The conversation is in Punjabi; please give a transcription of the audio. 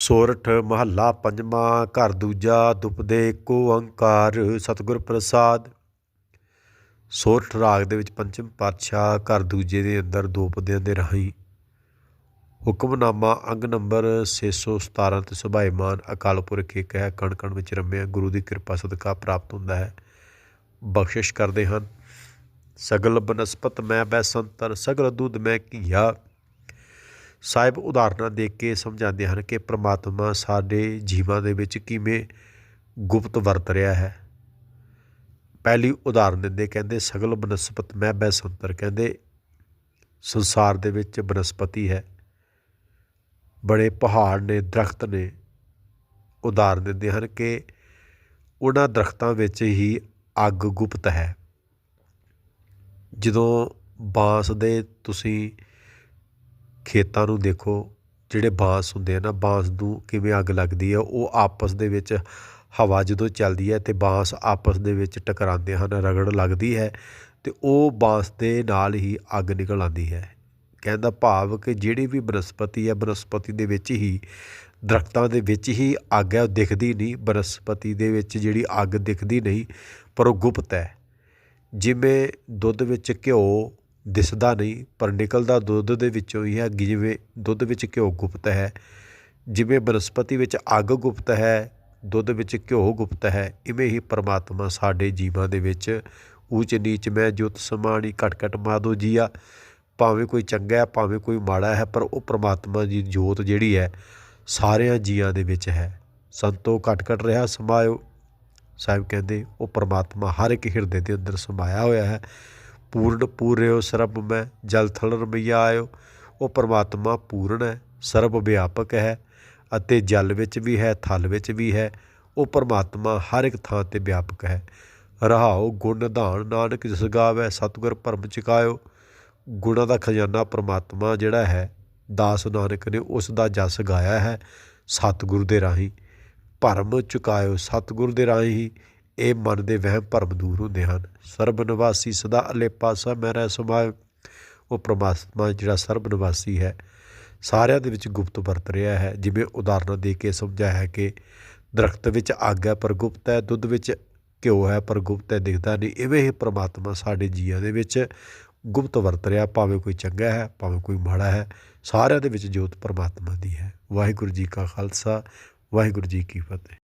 ਸੋਰਠ ਮਹੱਲਾ ਪੰਜਵਾਂ, ਘਰ ਦੂਜਾ ਦੁਪਦੇ ਏਕੋ ਓੰਕਾਰ ਸਤਿਗੁਰ ਪ੍ਰਸਾਦ। ਸੋਰਠ ਰਾਗ ਦੇ ਵਿੱਚ ਪੰਚਮ ਪਾਤਸ਼ਾਹ ਘਰ ਦੂਜੇ ਦੇ ਅੰਦਰ ਦੁਪਦਿਆਂ ਦੇ ਰਾਹੀਂ ਹੁਕਮਨਾਮਾ ਅੰਗ ਨੰਬਰ 617 ਤੇ ਸੁਭਾਈਮਾਨ ਅਕਾਲ ਪੁਰਖ ਇੱਕ ਹੈ ਕਣ ਕਣ ਵਿੱਚ ਰਮਿਆ, ਗੁਰੂ ਦੀ ਕਿਰਪਾ ਸਦਕਾ ਪ੍ਰਾਪਤ ਹੁੰਦਾ ਹੈ। ਬਖਸ਼ਿਸ਼ ਕਰਦੇ ਹਨ। ਸਗਲ ਬਨਸਪਤ ਮੈਂ ਬੈਸੰਤਰ ਸਗਲ ਦੁੱਧ ਮੈਂ ਕੀਆ ਸਾਹਿਬ ਉਦਾਹਰਨਾਂ ਦੇ ਕੇ ਸਮਝਾਉਂਦੇ ਹਨ ਕਿ ਪ੍ਰਮਾਤਮਾ ਸਾਡੇ ਜੀਵਾਂ ਦੇ ਵਿੱਚ ਕਿਵੇਂ ਗੁਪਤ ਵਰਤ ਰਿਹਾ ਹੈ। ਪਹਿਲੀ ਉਦਾਹਰਨ ਦਿੰਦੇ ਕਹਿੰਦੇ, ਸਗਲ ਬਨਸਪਤ ਮੈਂ ਬੈਸੰਤਰ ਕਹਿੰਦੇ, ਸੰਸਾਰ ਦੇ ਵਿੱਚ ਬਨਸਪਤੀ ਹੈ। ਬੜੇ ਪਹਾੜ ਨੇ, ਦਰਖਤ ਨੇ ਉਦਾਹਰਨ ਦਿੰਦੇ ਹਨ ਕਿ ਉਹਨਾਂ ਦਰਖਤਾਂ ਵਿੱਚ ਹੀ ਅੱਗ ਗੁਪਤ ਹੈ। ਜਦੋਂ ਬਾਂਸ ਦੇ ਤੁਸੀਂ ਖੇਤਾਂ ਨੂੰ ਦੇਖੋ, ਜਿਹੜੇ ਬਾਂਸ ਹੁੰਦੇ ਆ ਨਾ, ਬਾਂਸ ਨੂੰ ਕਿਵੇਂ ਅੱਗ ਲੱਗਦੀ ਹੈ ਉਹ ਆਪਸ ਦੇ ਵਿੱਚ ਹਵਾ ਜਦੋਂ ਚੱਲਦੀ ਹੈ ਅਤੇ ਬਾਂਸ ਆਪਸ ਦੇ ਵਿੱਚ ਟਕਰਾਉਂਦੇ ਹਨ, ਰਗੜ ਲੱਗਦੀ ਹੈ ਅਤੇ ਉਹ ਬਾਂਸ ਦੇ ਨਾਲ ਹੀ ਅੱਗ ਨਿਕਲ ਆਉਂਦੀ ਹੈ। ਕਹਿੰਦਾ ਭਾਵ ਕਿ ਜਿਹੜੀ ਵੀ ਬਨਸਪਤੀ ਹੈ ਬਨਸਪਤੀ ਦੇ ਵਿੱਚ ਹੀ, ਦਰਖਤਾਂ ਦੇ ਵਿੱਚ ਹੀ ਅੱਗ ਹੈ, ਉਹ ਦਿਖਦੀ ਨਹੀਂ। ਬਨਸਪਤੀ ਦੇ ਵਿੱਚ ਜਿਹੜੀ ਅੱਗ ਦਿਖਦੀ ਨਹੀਂ, ਪਰ ਉਹ ਗੁਪਤ ਹੈ। ਜਿਵੇਂ ਦੁੱਧ ਵਿੱਚ ਘਿਓ ਦਿਸਦਾ ਨਹੀਂ, ਪਰ ਨਿਕਲਦਾ ਦੁੱਧ ਦੇ ਵਿੱਚੋਂ ਹੀ ਹੈ। ਜਿਵੇਂ ਦੁੱਧ ਵਿੱਚ ਘਿਓ ਗੁਪਤ ਹੈ, ਜਿਵੇਂ ਬਨਸਪਤੀ ਵਿੱਚ ਅੱਗ ਗੁਪਤ ਹੈ, ਦੁੱਧ ਵਿੱਚ ਘਿਓ ਗੁਪਤ ਹੈ, ਇਵੇਂ ਹੀ ਪਰਮਾਤਮਾ ਸਾਡੇ ਜੀਵਾਂ ਦੇ ਵਿੱਚ ਊਚ ਨੀਚ ਮੈਂ ਜੁਤ ਸਮਾਣੀ ਘਟ ਘਟ ਮਾਦੋ ਜੀਆ ਭਾਵੇਂ ਕੋਈ ਚੰਗਾ ਹੈ, ਭਾਵੇਂ ਕੋਈ ਮਾੜਾ ਹੈ, ਪਰ ਉਹ ਪਰਮਾਤਮਾ ਦੀ ਜੋਤ ਜਿਹੜੀ ਹੈ, ਸਾਰਿਆਂ ਜੀਆਂ ਦੇ ਵਿੱਚ ਹੈ। ਸੰਤੋ ਘਟ ਘਟ ਰਿਹਾ, ਸਮਾਇਓ। ਸਾਹਿਬ ਕਹਿੰਦੇ, ਉਹ ਪਰਮਾਤਮਾ ਹਰ ਇੱਕ ਹਿਰਦੇ ਦੇ ਅੰਦਰ ਸਮਾਇਆ ਹੋਇਆ ਹੈ। ਪੂਰਨ ਪੂਰਿਓ ਸਰਬ ਮੈਂ ਜਲ ਥਲ ਰਮਈਆ ਆਇਓ। ਉਹ ਪਰਮਾਤਮਾ ਪੂਰਨ ਹੈ, ਸਰਬ ਵਿਆਪਕ ਹੈ ਅਤੇ ਜਲ ਵਿੱਚ ਵੀ ਹੈ, ਥਲ ਵਿੱਚ ਵੀ ਹੈ। ਉਹ ਪਰਮਾਤਮਾ ਹਰ ਇੱਕ ਥਾਂ ਤੇ ਵਿਆਪਕ ਹੈ। ਰਹਾਓ ਗੁਣ ਨਿਧਾਨ ਨਾਨਕ ਜਿਸ ਗਾਵੇ, ਸਤਿਗੁਰ ਭਰਮ ਚੁਕਾਇਓ। ਗੁਣਾਂ ਦਾ ਖਜ਼ਾਨਾ ਪਰਮਾਤਮਾ ਜਿਹੜਾ ਹੈ, ਦਾਸ ਨਾਨਕ ਨੇ ਉਸ ਦਾ ਜਸ ਗਾਇਆ ਹੈ, ਸਤਿਗੁਰੂ ਦੇ ਰਾਹੀਂ। ਭਰਮ ਚੁਕਾਇਓ, ਸਤਿਗੁਰੂ ਦੇ ਰਾਹੀਂ ਇਹ ਮਨ ਦੇ ਵਹਿਮ ਭਰਮ ਦੂਰ ਹੁੰਦੇ ਹਨ। ਸਰਬ ਨਿਵਾਸੀ ਸਦਾ ਅਲੇਪਾ ਸਭ ਮੈਂ ਰਹਿ ਸਮਾਇ ਉਹ ਪ੍ਰਮਾਤਮਾ ਜਿਹੜਾ ਸਰਬ ਨਿਵਾਸੀ ਹੈ, ਸਾਰਿਆਂ ਦੇ ਵਿੱਚ ਗੁਪਤ ਵਰਤ ਰਿਹਾ ਹੈ। ਜਿਵੇਂ ਉਦਾਹਰਨਾਂ ਦੇ ਕੇ ਸਮਝਾਇਆ ਹੈ ਕਿ ਦਰਖਤ ਵਿੱਚ ਅੱਗ ਹੈ ਪਰ ਗੁਪਤ ਹੈ, ਦੁੱਧ ਵਿੱਚ ਘਿਓ ਹੈ ਪਰ ਗੁਪਤ ਹੈ, ਦਿਖਦਾ ਨਹੀਂ। ਇਵੇਂ ਹੀ ਪ੍ਰਮਾਤਮਾ ਸਾਡੇ ਜੀਆਂ ਦੇ ਵਿੱਚ ਗੁਪਤ ਵਰਤ ਰਿਹਾ, ਭਾਵੇਂ ਕੋਈ ਚੰਗਾ ਹੈ, ਭਾਵੇਂ ਕੋਈ ਮਾੜਾ ਹੈ। ਸਾਰਿਆਂ ਦੇ ਵਿੱਚ ਜੋਤ ਪਰਮਾਤਮਾ ਦੀ ਹੈ। ਵਾਹਿਗੁਰੂ ਜੀ ਕਾ ਖਾਲਸਾ, ਵਾਹਿਗੁਰੂ ਜੀ ਕੀ ਫਤਿਹ।